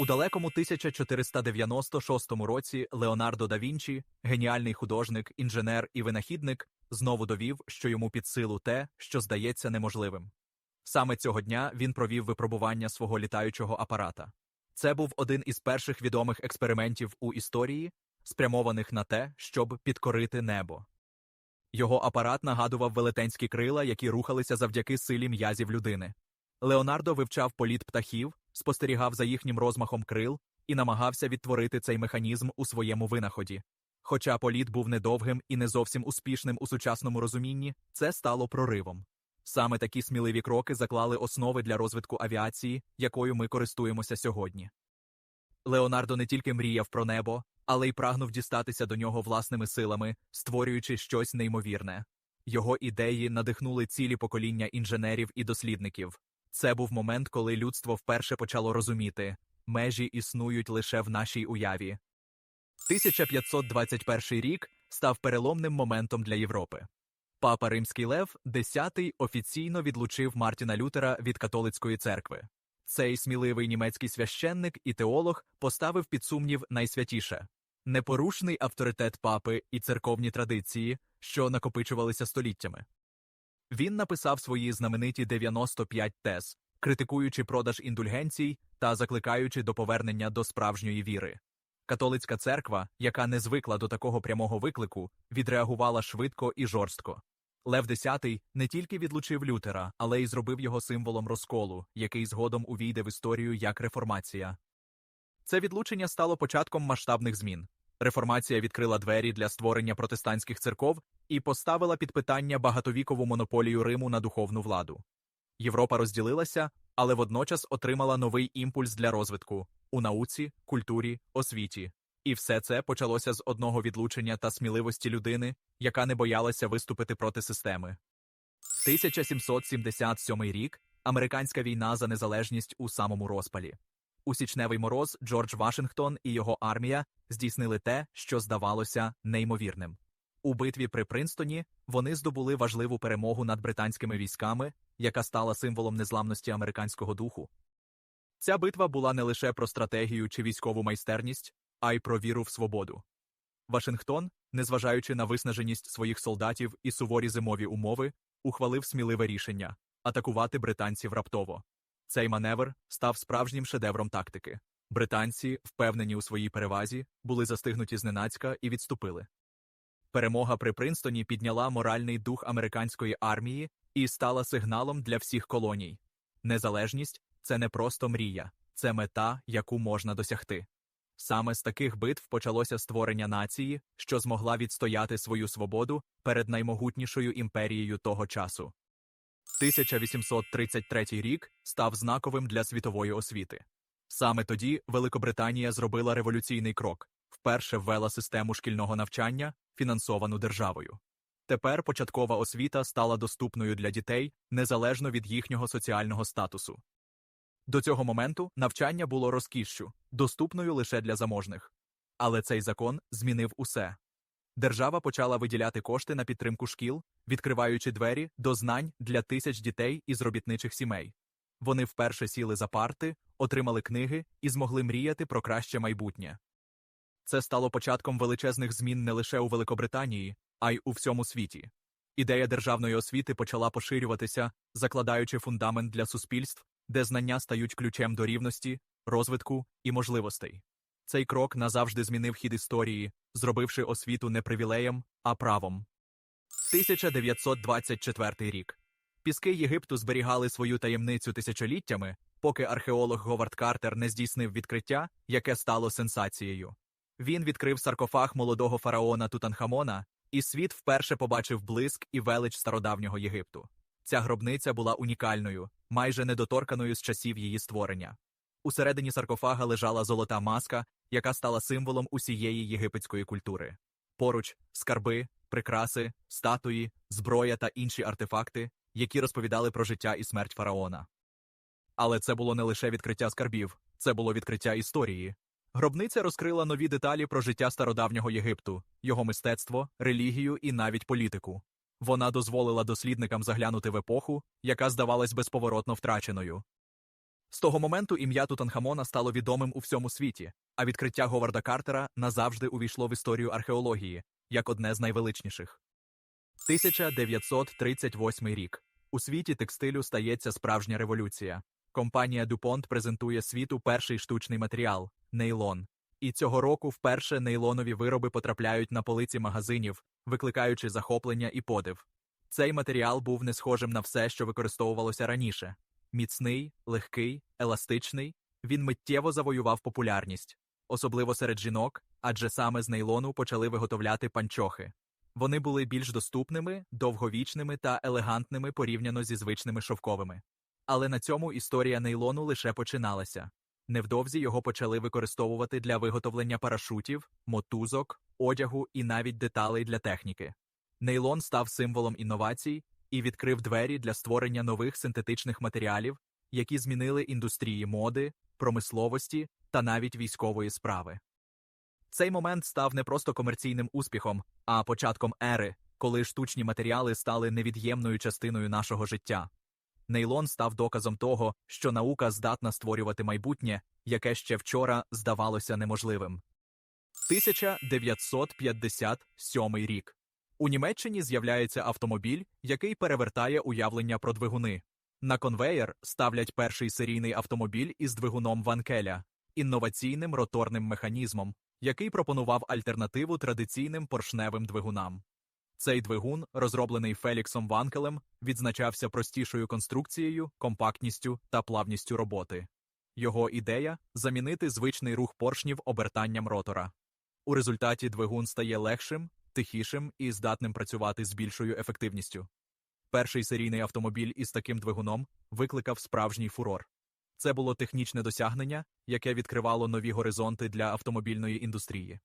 У далекому 1496 році Леонардо да Вінчі, геніальний художник, інженер і винахідник, знову довів, що йому під силу те, що здається неможливим. Саме цього дня він провів випробування свого літаючого апарата. Це був один із перших відомих експериментів у історії, спрямованих на те, щоб підкорити небо. Його апарат нагадував велетенські крила, які рухалися завдяки силі м'язів людини. Леонардо вивчав політ птахів, спостерігав за їхнім розмахом крил і намагався відтворити цей механізм у своєму винаході. Хоча політ був недовгим і не зовсім успішним у сучасному розумінні, це стало проривом. Саме такі сміливі кроки заклали основи для розвитку авіації, якою ми користуємося сьогодні. Леонардо не тільки мріяв про небо, але й прагнув дістатися до нього власними силами, створюючи щось неймовірне. Його ідеї надихнули цілі покоління інженерів і дослідників. Це був момент, коли людство вперше почало розуміти межі існують лише в нашій уяві. 1521 рік став переломним моментом для Європи. Папа Римський Лев X офіційно відлучив Мартіна Лютера від католицької церкви. Цей сміливий німецький священник і теолог поставив під сумнів найсвятіше непорушний авторитет папи і церковні традиції, що накопичувалися століттями. Він написав свої знамениті 95 тез, критикуючи продаж індульгенцій та закликаючи до повернення до справжньої віри. Католицька церква, яка не звикла до такого прямого виклику, відреагувала швидко і жорстко. Лев X не тільки відлучив Лютера, але й зробив його символом розколу, який згодом увійде в історію як реформація. Це відлучення стало початком масштабних змін. Реформація відкрила двері для створення протестантських церков і поставила під питання багатовікову монополію Риму на духовну владу. Європа розділилася, але водночас отримала новий імпульс для розвитку у науці, культурі, освіті. І все це почалося з одного відлучення та сміливості людини, яка не боялася виступити проти системи. 1777 рік американська війна за незалежність у самому розпалі. У січневий мороз Джордж Вашингтон і його армія здійснили те, що здавалося неймовірним. У битві при Принстоні вони здобули важливу перемогу над британськими військами, яка стала символом незламності американського духу. Ця битва була не лише про стратегію чи військову майстерність, а й про віру в свободу. Вашингтон, незважаючи на виснаженість своїх солдатів і суворі зимові умови, ухвалив сміливе рішення атакувати британців раптово. Цей маневр став справжнім шедевром тактики. Британці, впевнені у своїй перевазі, були застигнуті зненацька і відступили. Перемога при Принстоні підняла моральний дух американської армії і стала сигналом для всіх колоній. Незалежність це не просто мрія, це мета, яку можна досягти. Саме з таких битв почалося створення нації, що змогла відстояти свою свободу перед наймогутнішою імперією того часу. 1833 рік став знаковим для світової освіти. Саме тоді Великобританія зробила революційний крок вперше ввела систему шкільного навчання, фінансовану державою. Тепер початкова освіта стала доступною для дітей незалежно від їхнього соціального статусу. До цього моменту навчання було розкішшю, доступною лише для заможних. Але цей закон змінив усе. Держава почала виділяти кошти на підтримку шкіл, відкриваючи двері до знань для тисяч дітей із робітничих сімей. Вони вперше сіли за парти, отримали книги і змогли мріяти про краще майбутнє. Це стало початком величезних змін не лише у Великобританії, а й у всьому світі. Ідея державної освіти почала поширюватися, закладаючи фундамент для суспільств, де знання стають ключем до рівності, розвитку і можливостей. Цей крок назавжди змінив хід історії, зробивши освіту не привілеєм, а правом. 1924 рік. Піски Єгипту зберігали свою таємницю тисячоліттями, поки археолог Говард Картер не здійснив відкриття, яке стало сенсацією. Він відкрив саркофаг молодого фараона Тутанхамона, і світ вперше побачив блиск і велич стародавнього Єгипту. Ця гробниця була унікальною, майже недоторканою з часів її створення. Усередині саркофага лежала золота маска, яка стала символом усієї єгипетської культури. Поруч скарби, прикраси, статуї, зброя та інші артефакти, які розповідали про життя і смерть фараона. Але це було не лише відкриття скарбів, це було відкриття історії. Гробниця розкрила нові деталі про життя стародавнього Єгипту, його мистецтво, релігію і навіть політику. Вона дозволила дослідникам заглянути в епоху, яка здавалась безповоротно втраченою. З того моменту ім'я Тутанхамона стало відомим у всьому світі, а відкриття Говарда Картера назавжди увійшло в історію археології як одне з найвеличніших. 1938 рік. У світі текстилю стається справжня революція. Компанія DuPont презентує світу перший штучний матеріал нейлон. І цього року вперше нейлонові вироби потрапляють на полиці магазинів, викликаючи захоплення і подив. Цей матеріал був не схожим на все, що використовувалося раніше. Міцний, легкий, еластичний, він миттєво завоював популярність, особливо серед жінок, адже саме з нейлону почали виготовляти панчохи. Вони були більш доступними, довговічними та елегантними порівняно зі звичними шовковими. Але на цьому історія нейлону лише починалася. Невдовзі його почали використовувати для виготовлення парашутів, мотузок, одягу і навіть деталей для техніки. Нейлон став символом інновацій і відкрив двері для створення нових синтетичних матеріалів, які змінили індустрії моди, промисловості та навіть військової справи. Цей момент став не просто комерційним успіхом, а початком ери, коли штучні матеріали стали невід'ємною частиною нашого життя. Нейлон став доказом того, що наука здатна створювати майбутнє, яке ще вчора здавалося неможливим. 1957 рік. У Німеччині з'являється автомобіль, який перевертає уявлення про двигуни. На конвеєр ставлять перший серійний автомобіль із двигуном Ванкеля, інноваційним роторним механізмом, який пропонував альтернативу традиційним поршневим двигунам. Цей двигун, розроблений Феліксом Ванкелем, відзначався простішою конструкцією, компактністю та плавністю роботи. Його ідея замінити звичний рух поршнів обертанням ротора. У результаті двигун стає легшим, тихішим і здатним працювати з більшою ефективністю. Перший серійний автомобіль із таким двигуном викликав справжній фурор. Це було технічне досягнення, яке відкривало нові горизонти для автомобільної індустрії.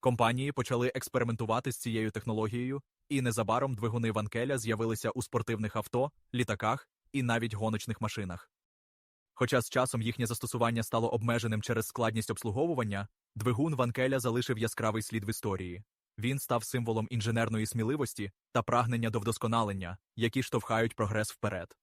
Компанії почали експериментувати з цією технологією, і незабаром двигуни Ванкеля з'явилися у спортивних авто, літаках і навіть гоночних машинах. Хоча з часом їхнє застосування стало обмеженим через складність обслуговування, двигун Ванкеля залишив яскравий слід в історії. Він став символом інженерної сміливості та прагнення до вдосконалення, які штовхають прогрес вперед.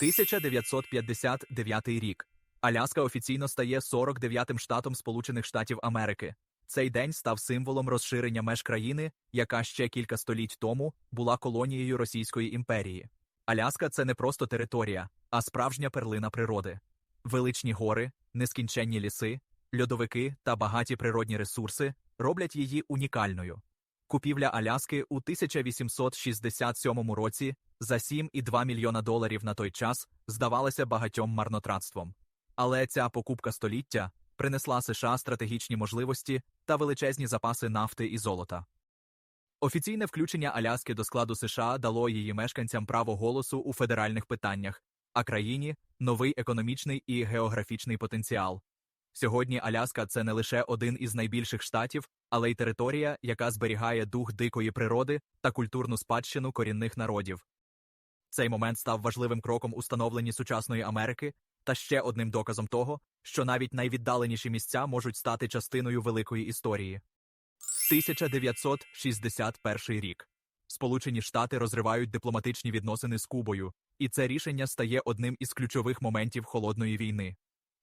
1959 рік. Аляска офіційно стає 49-м штатом Сполучених Штатів Америки. Цей день став символом розширення меж країни, яка ще кілька століть тому була колонією Російської імперії. Аляска це не просто територія, а справжня перлина природи. Величні гори, нескінченні ліси, льодовики та багаті природні ресурси роблять її унікальною. Купівля Аляски у 1867 році за 7,2 мільйона доларів на той час здавалася багатьом марнотратством. Але ця покупка століття принесла США стратегічні можливості та величезні запаси нафти і золота. Офіційне включення Аляски до складу США дало її мешканцям право голосу у федеральних питаннях, а країні новий економічний і географічний потенціал. Сьогодні Аляска це не лише один із найбільших штатів, але й територія, яка зберігає дух дикої природи та культурну спадщину корінних народів. Цей момент став важливим кроком у становленні сучасної Америки та ще одним доказом того, що навіть найвіддаленіші місця можуть стати частиною великої історії. 1961 рік. Сполучені Штати розривають дипломатичні відносини з Кубою, і це рішення стає одним із ключових моментів холодної війни.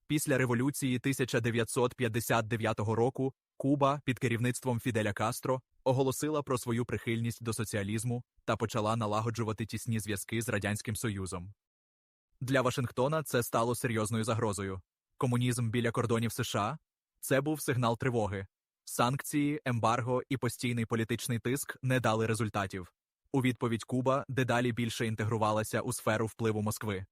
Після революції 1959 року Куба під керівництвом Фіделя Кастро оголосила про свою прихильність до соціалізму та почала налагоджувати тісні зв'язки з Радянським Союзом. Для Вашингтона це стало серйозною загрозою. Комунізм біля кордонів США це був сигнал тривоги. Санкції, ембарго і постійний політичний тиск не дали результатів. У відповідь Куба дедалі більше інтегрувалася у сферу впливу Москви.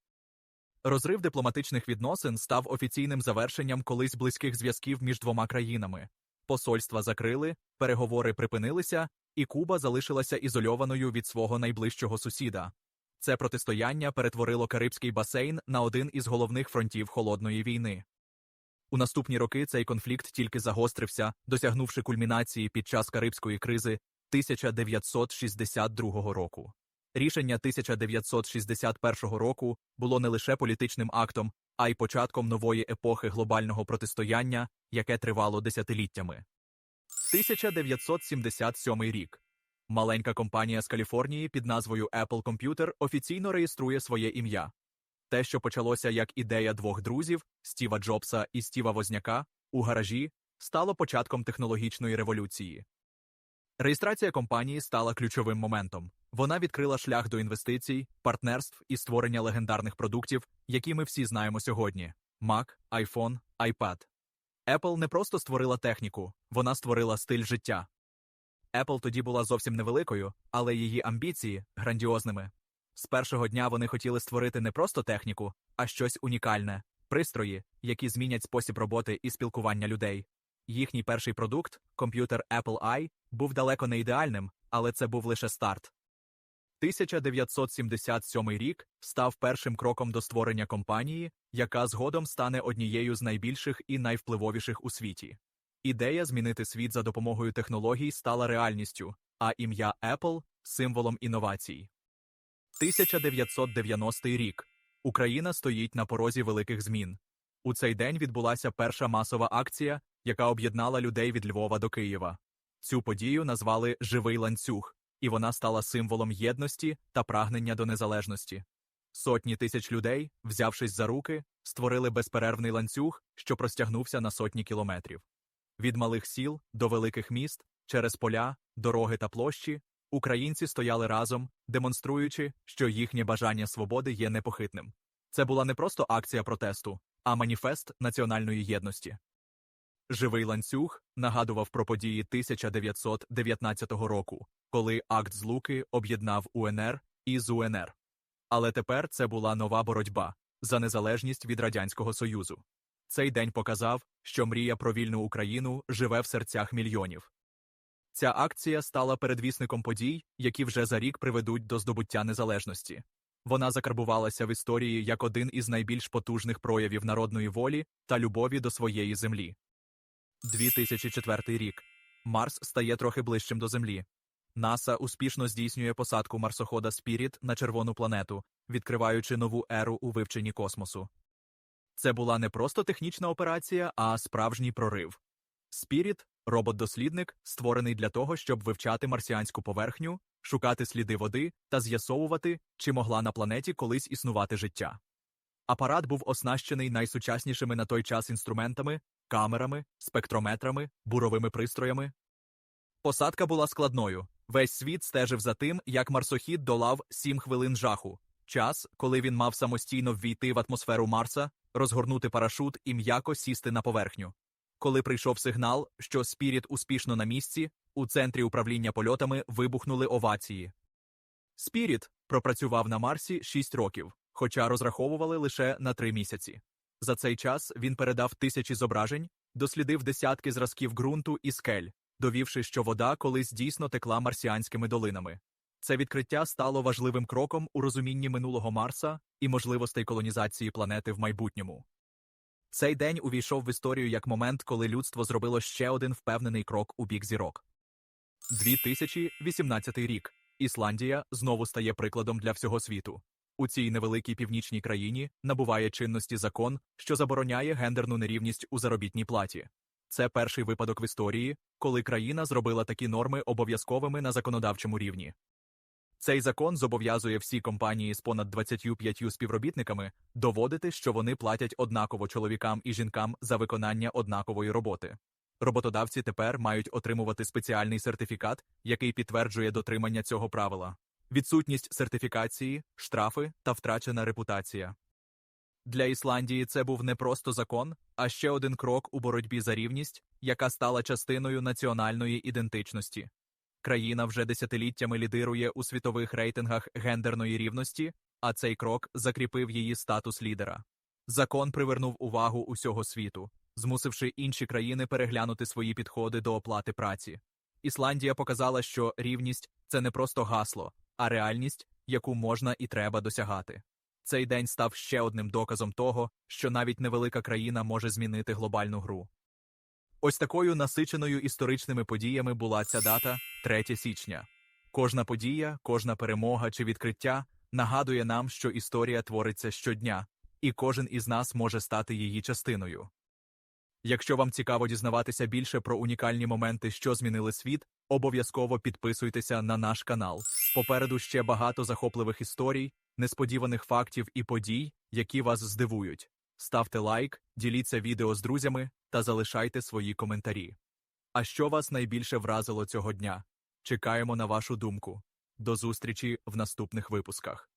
Розрив дипломатичних відносин став офіційним завершенням колись близьких зв'язків між двома країнами. Посольства закрили, переговори припинилися, і Куба залишилася ізольованою від свого найближчого сусіда. Це протистояння перетворило Карибський басейн на один із головних фронтів холодної війни. У наступні роки цей конфлікт тільки загострився, досягнувши кульмінації під час Карибської кризи 1962 року. Рішення 1961 року було не лише політичним актом, а й початком нової епохи глобального протистояння, яке тривало десятиліттями. 1977 рік. Маленька компанія з Каліфорнії під назвою Apple Computer офіційно реєструє своє ім'я. Те, що почалося як ідея двох друзів Стіва Джобса і Стіва Возняка у гаражі, стало початком технологічної революції. Реєстрація компанії стала ключовим моментом. Вона відкрила шлях до інвестицій, партнерств і створення легендарних продуктів, які ми всі знаємо сьогодні: Mac, iPhone, iPad. Apple не просто створила техніку, вона створила стиль життя. Apple тоді була зовсім невеликою, але її амбіції грандіозними. З першого дня вони хотіли створити не просто техніку, а щось унікальне пристрої, які змінять спосіб роботи і спілкування людей. Їхній перший продукт, комп'ютер Apple I, був далеко не ідеальним, але це був лише старт. 1977 рік став першим кроком до створення компанії, яка згодом стане однією з найбільших і найвпливовіших у світі. Ідея змінити світ за допомогою технологій стала реальністю, а ім'я Apple символом інновацій. 1990 рік Україна стоїть на порозі великих змін. У цей день відбулася перша масова акція, яка об'єднала людей від Львова до Києва. Цю подію назвали Живий ланцюг, і вона стала символом єдності та прагнення до незалежності. Сотні тисяч людей, взявшись за руки, створили безперервний ланцюг, що простягнувся на сотні кілометрів. Від малих сіл до великих міст, через поля, дороги та площі, українці стояли разом, демонструючи, що їхнє бажання свободи є непохитним. Це була не просто акція протесту, а маніфест національної єдності. Живий ланцюг нагадував про події 1919 року, коли акт злуки об'єднав УНР із УНР. Але тепер це була нова боротьба за незалежність від Радянського Союзу. Цей день показав, що мрія про вільну Україну живе в серцях мільйонів. Ця акція стала передвісником подій, які вже за рік приведуть до здобуття незалежності. Вона закарбувалася в історії як один із найбільш потужних проявів народної волі та любові до своєї землі. 2004 рік Марс стає трохи ближчим до Землі. НАСА успішно здійснює посадку марсохода Спіріт на червону планету, відкриваючи нову еру у вивченні космосу. Це була не просто технічна операція, а справжній прорив. Спіріт робот-дослідник, створений для того, щоб вивчати марсіанську поверхню, шукати сліди води та з'ясовувати, чи могла на планеті колись існувати життя. Апарат був оснащений найсучаснішими на той час інструментами, камерами, спектрометрами, буровими пристроями. Посадка була складною. Весь світ стежив за тим, як марсохід долав сім хвилин жаху, час, коли він мав самостійно ввійти в атмосферу Марса, розгорнути парашут і м'яко сісти на поверхню. Коли прийшов сигнал, що Спіріт успішно на місці, у центрі управління польотами вибухнули овації. Спіріт пропрацював на Марсі 6 років, хоча розраховували лише на 3 місяці. За цей час він передав тисячі зображень, дослідив десятки зразків ґрунту і скель, довівши, що вода колись дійсно текла марсіанськими долинами. Це відкриття стало важливим кроком у розумінні минулого Марса і можливостей колонізації планети в майбутньому. Цей день увійшов в історію як момент, коли людство зробило ще один впевнений крок у бік зірок. 2018 рік Ісландія знову стає прикладом для всього світу. У цій невеликій північній країні набуває чинності закон, що забороняє гендерну нерівність у заробітній платі. Це перший випадок в історії, коли країна зробила такі норми обов'язковими на законодавчому рівні. Цей закон зобов'язує всі компанії з понад 25 співробітниками доводити, що вони платять однаково чоловікам і жінкам за виконання однакової роботи. Роботодавці тепер мають отримувати спеціальний сертифікат, який підтверджує дотримання цього правила. Відсутність сертифікації, штрафи та втрачена репутація. Для Ісландії це був не просто закон, а ще один крок у боротьбі за рівність, яка стала частиною національної ідентичності. Країна вже десятиліттями лідирує у світових рейтингах гендерної рівності, а цей крок закріпив її статус лідера. Закон привернув увагу усього світу, змусивши інші країни переглянути свої підходи до оплати праці. Ісландія показала, що рівність це не просто гасло, а реальність, яку можна і треба досягати. Цей день став ще одним доказом того, що навіть невелика країна може змінити глобальну гру. Ось такою насиченою історичними подіями була ця дата 3 січня. Кожна подія, кожна перемога чи відкриття нагадує нам, що історія твориться щодня, і кожен із нас може стати її частиною. Якщо вам цікаво дізнаватися більше про унікальні моменти, що змінили світ, обов'язково підписуйтеся на наш канал. Попереду ще багато захопливих історій. несподіваних фактів і подій, які вас здивують. Ставте лайк, діліться відео з друзями та залишайте свої коментарі. А що вас найбільше вразило цього дня? Чекаємо на вашу думку. До зустрічі в наступних випусках.